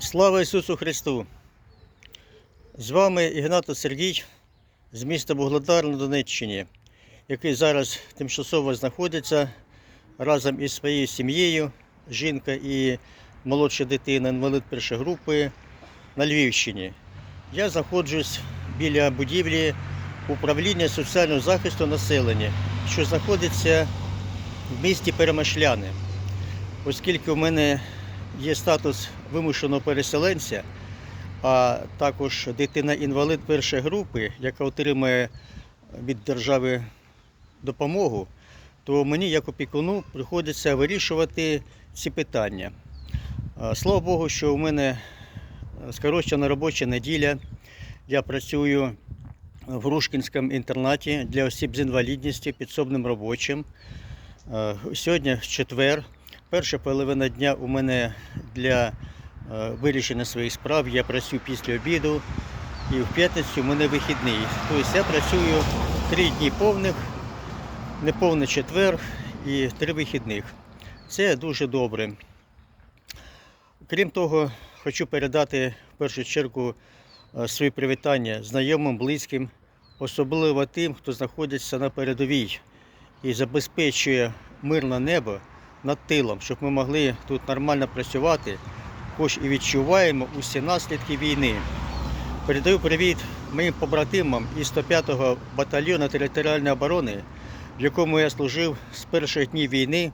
Слава Ісусу Христу! З вами Ігнато Сергій з міста Бугледар на Донеччині, який зараз тимчасово знаходиться разом із своєю сім'єю, жінка і молодша дитина, інвалид першої групи на Львівщині. Я знаходжусь біля будівлі управління соціального захисту населення, що знаходиться в місті Перемишляни. Оскільки у мене є статус вимушеного переселенця, а також дитина-інвалид першої групи, яка отримує від держави допомогу, то мені, як опікуну, приходиться вирішувати ці питання. Слава Богу, що у мене скорочена робоча неділя. Я працюю в Грушкінському інтернаті для осіб з інвалідністю підсобним робочим. Сьогодні четвер. Перша половина дня у мене для вирішення своїх справ. Я працюю після обіду і в п'ятницю у мене вихідний. Тобто я працюю три дні повних, неповний четвер і три вихідних. Це дуже добре. Крім того, хочу передати в першу чергу е, свої привітання знайомим, близьким, особливо тим, хто знаходиться на передовій і забезпечує мирне небо над тилом, щоб ми могли тут нормально працювати, хоч і відчуваємо усі наслідки війни. Передаю привіт моїм побратимам із 105-го батальйону територіальної оборони, в якому я служив з перших днів війни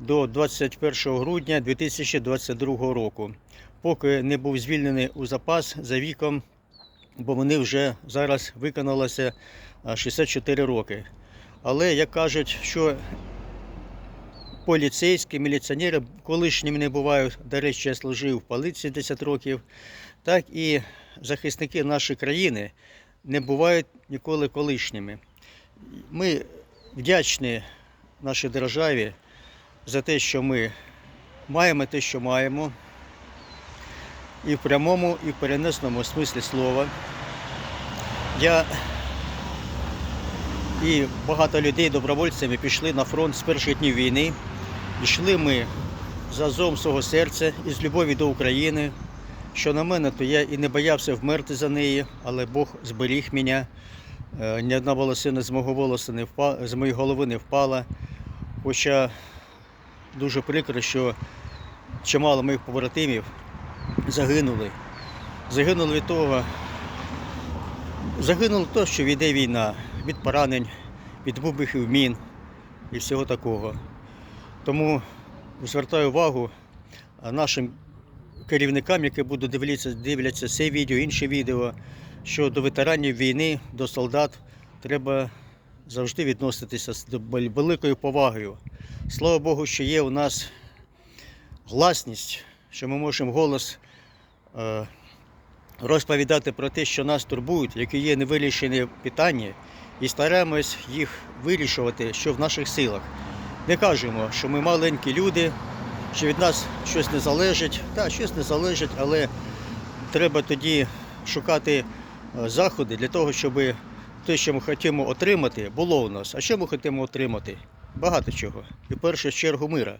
до 21 грудня 2022 року, поки не був звільнений у запас за віком, бо вони вже зараз виконалося 64 роки. Але як кажуть, що поліцейські, міліціонери колишніми не бувають. До речі, я служив в поліції 10 років, так і захисники нашої країни не бувають ніколи колишніми. Ми вдячні нашій державі за те, що ми маємо те, що маємо, і в прямому, і в перенесному смислі слова. Я і багато людей добровольцями пішли на фронт з перших днів війни. Йшли ми за зовом свого серця і з любові до України. Що на мене, то я і не боявся вмерти за неї, але Бог зберіг мене. Е, Ні одна волосина з мого волоса не впала, з моєї голови не впала. Хоча дуже прикро, що чимало моїх побратимів загинули. Загинули від того, загинуло то, що йде війна, від поранень, від вибухів мін і всього такого. Тому звертаю увагу нашим керівникам, які будуть дивитися, дивляться це відео, інші відео, що до ветеранів війни, до солдат треба завжди відноситися з великою повагою. Слава Богу, що є у нас гласність, що ми можемо голос е, розповідати про те, що нас турбують, які є невирішені питання, і стараємось їх вирішувати, що в наших силах. Не кажемо, що ми маленькі люди, що від нас щось не залежить. Так, щось не залежить, але треба тоді шукати е, заходи для того, щоб те, що ми хочемо отримати, було у нас. А що ми хочемо отримати? Багато чого. І в першу чергу мира.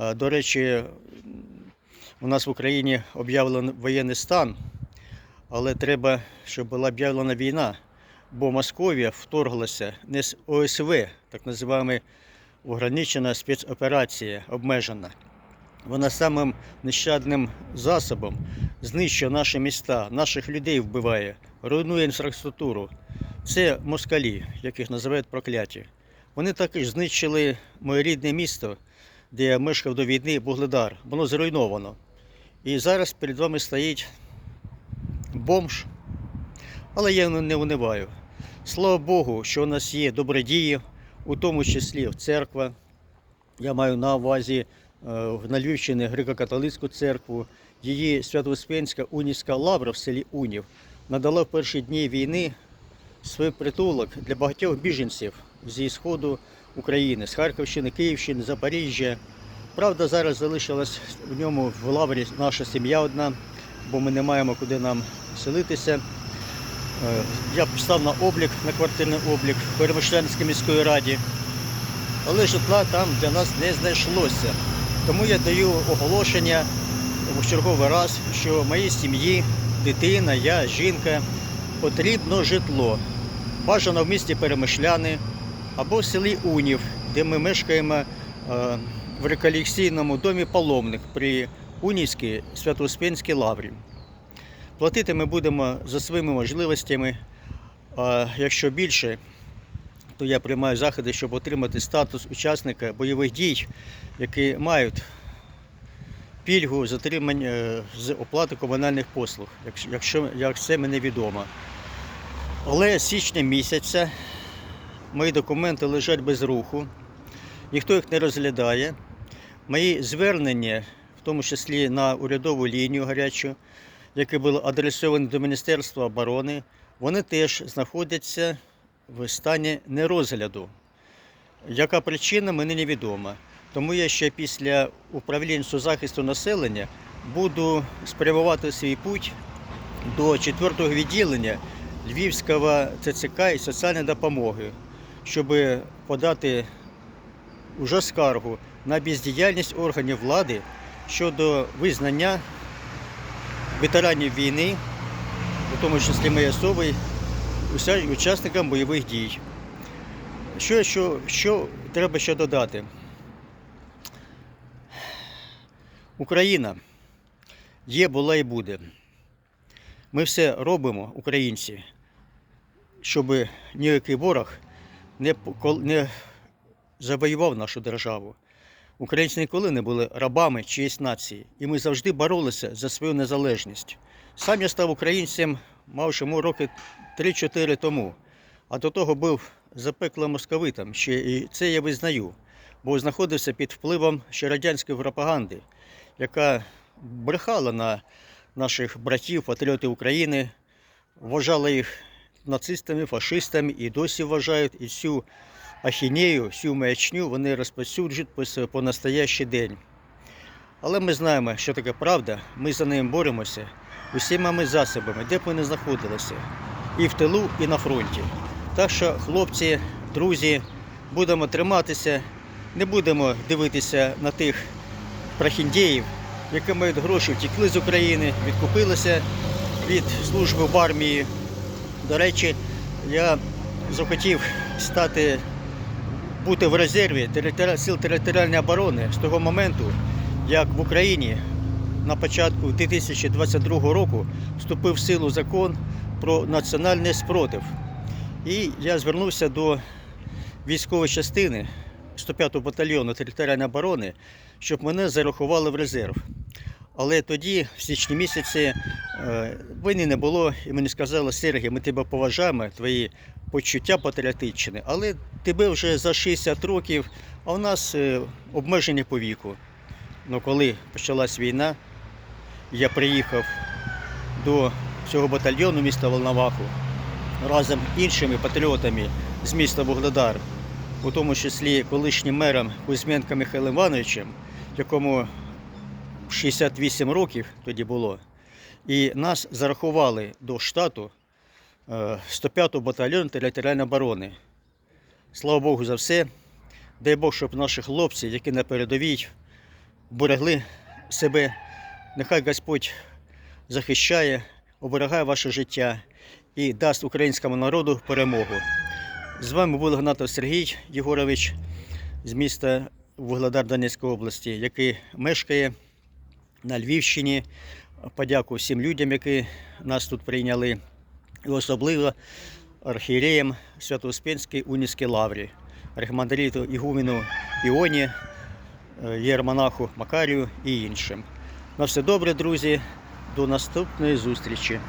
Е, До речі, у нас в Україні об'явлений воєнний стан, але треба, щоб була об'явлена війна, бо Московія вторглася не з ОСВ, так називаємо ограничена спецоперація обмежена. Вона самим нещадним засобом знищує наші міста, наших людей вбиває, руйнує інфраструктуру. Це москалі, яких називають прокляті. Вони також знищили моє рідне місто, де я мешкав до війни, Бугледар. Воно зруйновано. І зараз перед вами стоїть бомж, але я не униваю. Слава Богу, що у нас є добрі дії, у тому числі в церква. Я маю на увазі е, на Львівщині греко-католицьку церкву. Її Свято-Успенська Унівська лавра в селі Унів надала в перші дні війни свій притулок для багатьох біженців зі сходу України, з Харківщини, Київщини, Запоріжжя. Правда, зараз залишилась в ньому в лаврі наша сім'я одна, бо ми не маємо куди нам селитися. Е, Я став на облік, на квартирний облік в Перемишлянській міської раді, але житла там для нас не знайшлося. Тому я даю оголошення в черговий раз, що моїй сім'ї, дитина, я, жінка, потрібно житло. Бажано в місті Перемишляни або в селі Унів, де ми мешкаємо е, в реколекційному домі паломник при Унівській Свято-Успенській лаврі. Платити ми будемо за своїми можливостями. А якщо більше, то я приймаю заходи, щоб отримати статус учасника бойових дій, які мають пільгу з отримання е, з оплати комунальних послуг, якщо як це мені відомо. Але з січня місяця мої документи лежать без руху, ніхто їх не розглядає. Мої звернення, в тому числі на урядову лінію гарячу, які були адресовані до Міністерства оборони, вони теж знаходяться в стані нерозгляду. Яка причина, мені невідома. Тому я ще після управління захисту населення буду спрямувати свій путь до 4-го відділення Львівського ТЦК і соціальної допомоги, щоб подати уже скаргу на бездіяльність органів влади щодо визнання ветеранів війни, у тому числі моєї особи, учасникам бойових дій. Що, що, що треба ще додати? Україна є, була і буде. Ми все робимо, українці, щоб ніякий ворог не, не завоював нашу державу. Українці ніколи не були рабами чиєїсь нації, і ми завжди боролися за свою незалежність. Сам я став українцем, мавши йому роки 3-4 тому, а до того був запеклим московитом, ще і це я визнаю, бо знаходився під впливом ще радянської пропаганди, яка брехала на наших братів, патріотів України, вважала їх нацистами, фашистами і досі вважають і всю ахінею, всю маячню вони розповсюджують по, настоящий день. Але ми знаємо, що таке правда, ми за ним боремося усіма засобами, де б ми не знаходилися, і в тилу, і на фронті. Так що, хлопці, друзі, будемо триматися, не будемо дивитися на тих прохіндеїв, які мають гроші, втекли з України, відкупилися від служби в армії. До речі, я захотів стати бути в резерві сил територіальної оборони з того моменту, як в Україні на початку 2022 року вступив в силу закон про національний спротив. І я звернувся до військової частини 105-го батальйону територіальної оборони, щоб мене зарахували в резерв. Але тоді, в січні місяці, е, війни не було, і мені сказали, Сергій, ми тебе поважаємо, твої почуття патріотичні, але тебе вже за 60 років, а у нас е, обмеження по віку. Ну, коли почалась війна, я приїхав до цього батальйону міста Волноваху разом з іншими патріотами з міста Вугледар, у тому числі колишнім мером Кузьменко Михайлом Івановичем, якому 68 років тоді було. І нас зарахували до штату е, 105-го батальйону територіальної оборони. Слава Богу за все. Дай Бог, щоб наші хлопці, які на передовій, берегли себе. Нехай Господь захищає, оберігає ваше життя і дасть українському народу перемогу. З вами був Гнатов Сергій Єгорович з міста Вугледар Донецької області, який мешкає на Львівщині. Подякую всім людям, які нас тут прийняли, і особливо архієреям Свято-Успенській Унівській лаврі, архімандриту Ігумену Іоні, е, єрмонаху Макарію і іншим. На все добре, друзі. До наступної зустрічі.